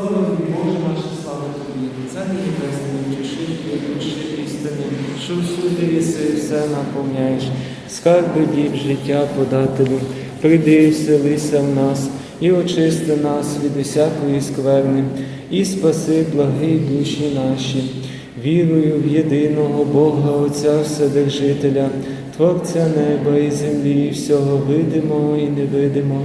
Слава тобі, Боже наш, слава тобі, Царі Небесний, утішитель, душі істини, що всюди єси, все наповняєш, скарби діб життя подателю, прийди і вселися в нас, і очисти нас від усякої скверни, і спаси благі душі наші. Вірую в єдиного Бога, Отця Вседержителя, Творця неба і землі, всього видимого і невидимого,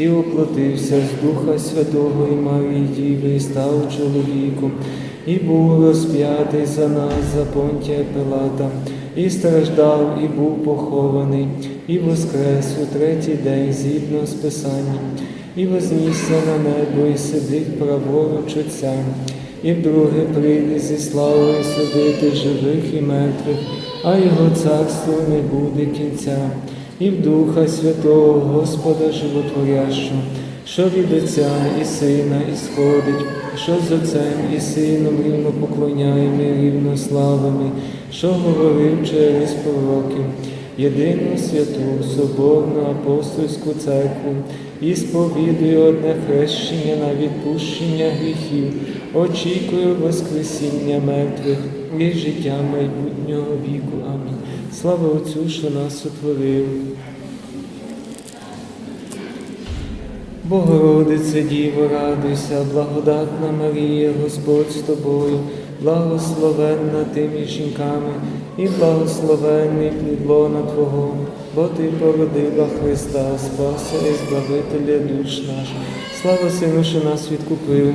і оплатився з Духа Святого і Марії Діви, і став чоловіком, і був розп'ятий за нас, за понтія Пилата, і страждав, і був похований, і воскрес у третій день згідно з Писанням, і вознісся на небо, і сидить праворуч Отця, і вдруге прийде зі славою судити живих і мертвих а його царству не буде кінця, і в Духа Святого Господа Животворящого, що від Отця і Сина ісходить, що з Отцем і Сином рівно поклоняємо, рівно славами, що говорив через пророків, єдину святу, соборну апостольську церкву, і сповідую одне хрещення на відпущення гріхів, очікую Воскресіння мертвих і життя майбутнього віку. Амінь. Слава Отцю, що нас сотворив. Богородице Діво, радуйся, благодатна Марія, Господь з тобою, благословенна ти між жінками, і благословенний плід лона Твого, бо Ти породила Христа, Спаса і Збавителя душ наших. Слава Сину, що нас відкупив.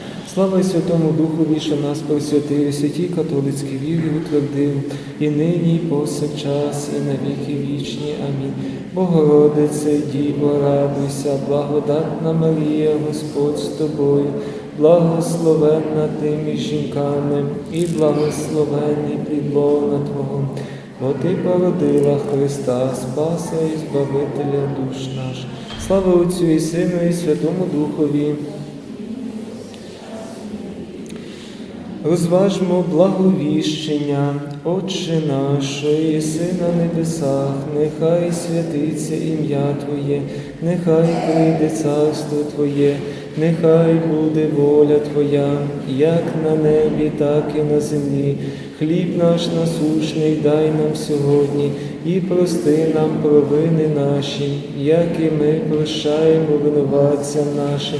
Слава й Святому Духові, що нас просвятив, святій католицькій вірі утвердив, і нині, і повсякчас, і на віки вічні. Амінь. Богородице, Діво, радуйся, благодатна Марія, Господь з тобою, благословенна ти між жінками, і благословенний плід лона Твого, бо Ти породила Христа, Спаса і Збавителя душ наш. Слава Отцю і Сину, і Святому Духові. Розважмо благовіщення, Отче наш, єси на небесах, нехай святиться ім'я Твоє, нехай прийде царство Твоє, нехай буде воля Твоя, як на небі, так і на землі. Хліб наш насушний дай нам сьогодні і прости нам провини наші, як і ми прощаємо винуватцям нашим.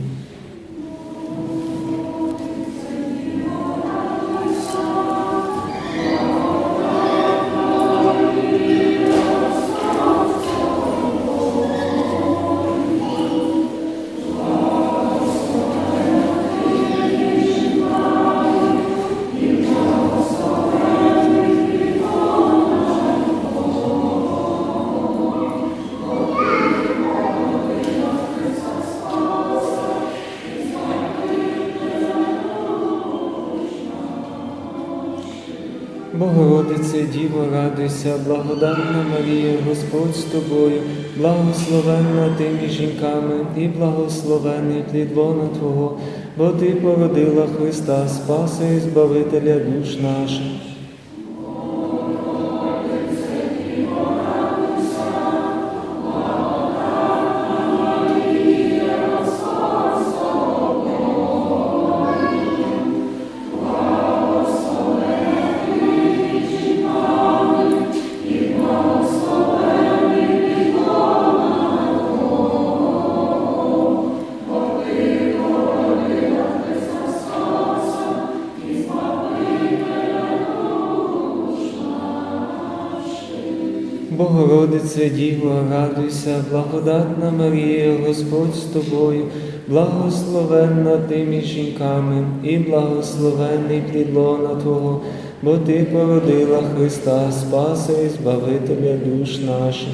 Благодатна Марія, Господь з тобою, благословенна ти між жінками, і благословений плід лона Твого, бо Ти породила Христа, Спаса і Збавителя душ наших. Богородице Діво, радуйся, благодатна Марія, Господь з тобою, благословенна ти між жінками, і благословенний плідлона Твого, бо Ти породила Христа, Спаса і Збавителя душ наших.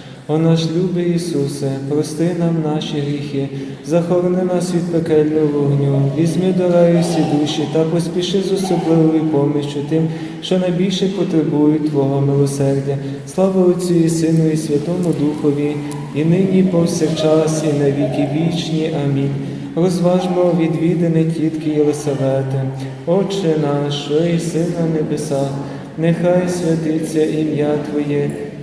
О наш любий Ісусе, прости нам наші гріхи, захорони нас від пекельного вогню, візьми до раю всі душі та поспіши з особливою поміччю тим, що найбільше потребують Твого милосердя. Слава Отцю і Сину, і Святому Духові, і нині, і повсякчас, і на віки вічні. Амінь. Розважмо відвідини тітки Єлисавети, Отче наш, що єси на небесах, нехай святиться ім'я Твоє,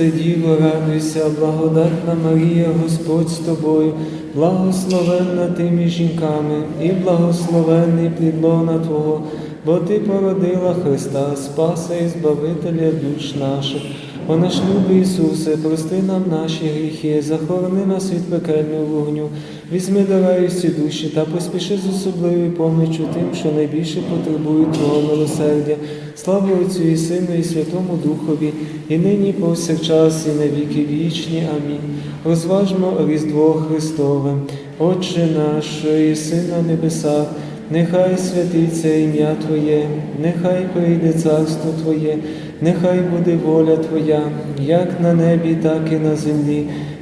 Богородице Діво, радуйся, благодатна Марія, Господь з тобою, благословенна ти між жінками, і благословенний плідлона Твого, бо Ти породила Христа, Спаса і Збавителя душ наших. О наш любий Ісусе, прости нам наші гріхи, захорони нас від пекельного вогню, візьми до раю всі душі та поспіши з особливою поміччю тим, що найбільше потребують Твого милосердя. Слава Отцю і Сину, і Святому Духові, і нині, повсякчас, і на віки вічні. Амінь. Розважмо Різдво Христове, Отче наш, що єси небесах, нехай святиться ім'я Твоє, нехай прийде царство Твоє, нехай буде воля Твоя, як на небі, так і на землі.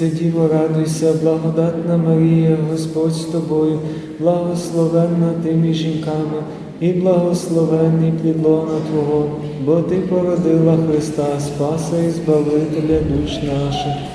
Богородице Діво, радуйся, благодатна Марія, Господь з тобою, благословенна ти між жінками, і благословенний плідлона Твого, бо Ти породила Христа, Спаса і Збавителя душ наших.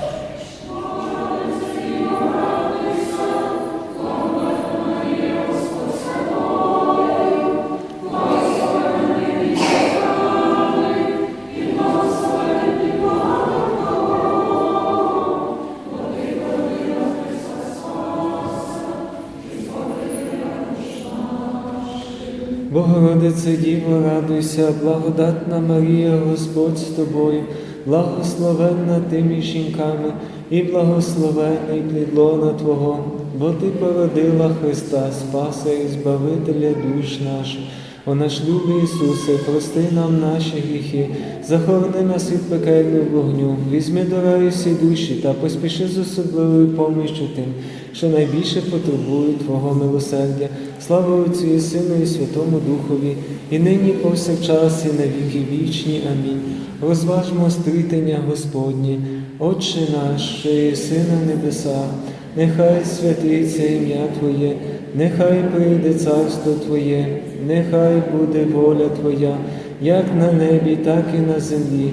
Богородице Діво, радуйся, благодатна Марія, Господь з тобою, благословенна ти між жінками, і благословенний плідлона Твого, бо Ти породила Христа, Спаса і Збавителя душ наших. О наш любий Ісусе, прости нам наші гріхи, захорони нас від пекельного вогню, візьми до раю всі душі та поспіши з особливою поміччю тим, що найбільше потребують Твого милосердя. Слава Отцю і Сину і Святому Духові, і нині повсякчас, і на віки вічні. Амінь. Розважмо стрітення Господнє, Отче наш, що єси на небесах, нехай святиться ім'я Твоє, нехай прийде царство Твоє, нехай буде воля Твоя, як на небі, так і на землі.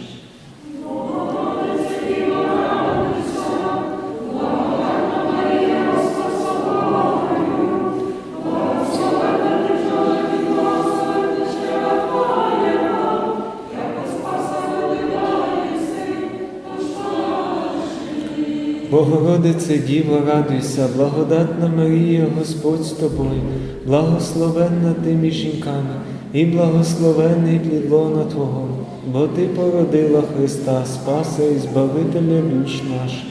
Богородице Діво, радуйся, благодатна Марія, Господь з тобою, благословенна ти між жінками, і благословенний плід лона Твого, бо Ти породила Христа, Спаса і Збавителя душ наших.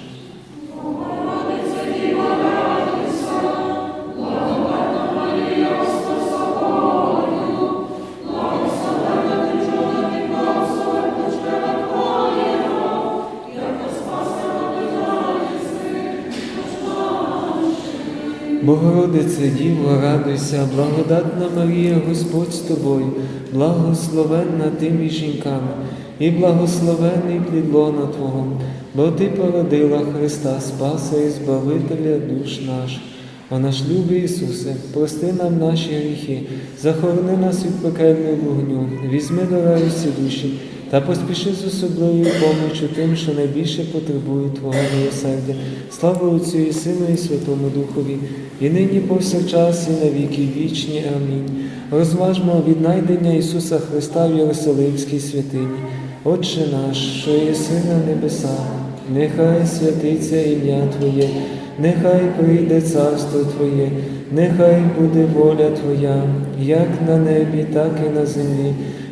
Богородице Діво, радуйся, благодатна Марія, Господь з тобою, благословенна ти між жінками, і благословенний плід лона Твого, бо Ти породила Христа, Спаса і Збавителя душ наших. О наш любий Ісусе, прости нам наші гріхи, захорони нас від пекельного вогню, візьми до раю всі душі та поспіши з особливою помочю тим, що найбільше потребують Твого милосердя. Слава Отцю і Сину, і Святому Духові, і нині повсякчас, і на віки вічні. Амінь. Розважмо віднайдення Ісуса Христа в Єрусалимській святині. Отче наш, що єси на небесах, нехай святиться ім'я Твоє, нехай прийде царство Твоє, нехай буде воля Твоя, як на небі, так і на землі.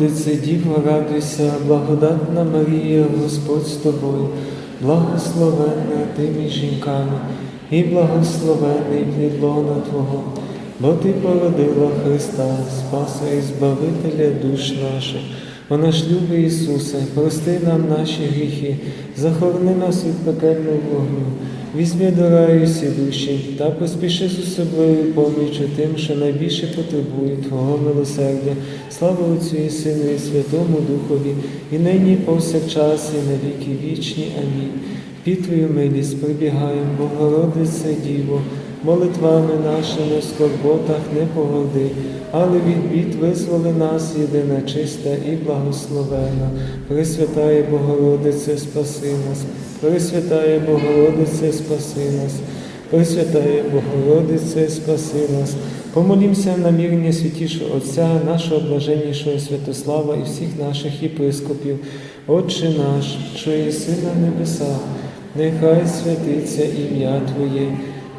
Богородице Діво, радуйся, благодатна Марія, Господь з тобою, благословенна ти між жінками, і благословений плід лона Твого, бо Ти породила Христа, Спаса і Збавителя душ наших. О наш любий Ісусе, прости нам наші гріхи, захорони нас від пекельного вогню, візьми до раю всі душі та поспіши з особливою поміччю тим, що найбільше потребують Твого милосердя. Слава Отцю і Сину, і Святому Духові, і нині, і повсякчас, і на віки вічні. Амінь. Під Твою милість прибігаємо, Богородице Діво, молитвами нашими в скорботах не погоди, але від бід визволи нас, єдина чиста і благословена. Пресвятає Богородице, спаси нас, Пресвятає Богородице, спаси нас, Пресвятає Богородице, спаси нас. Помолімося на мірення святішого Отця, нашого блаженнішого Святослава і всіх наших єпископів, Отче наш, що єси на небесах, нехай святиться ім'я Твоє,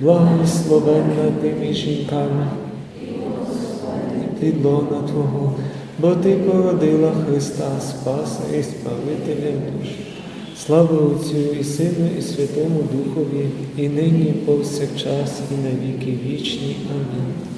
благословенна ти між жінками, і підлона Твого, бо Ти породила Христа, Спаса і Спавителя душ. Слава Отцю і Сину, і Святому Духові, і нині, і повсякчас, і на віки вічні. Амінь.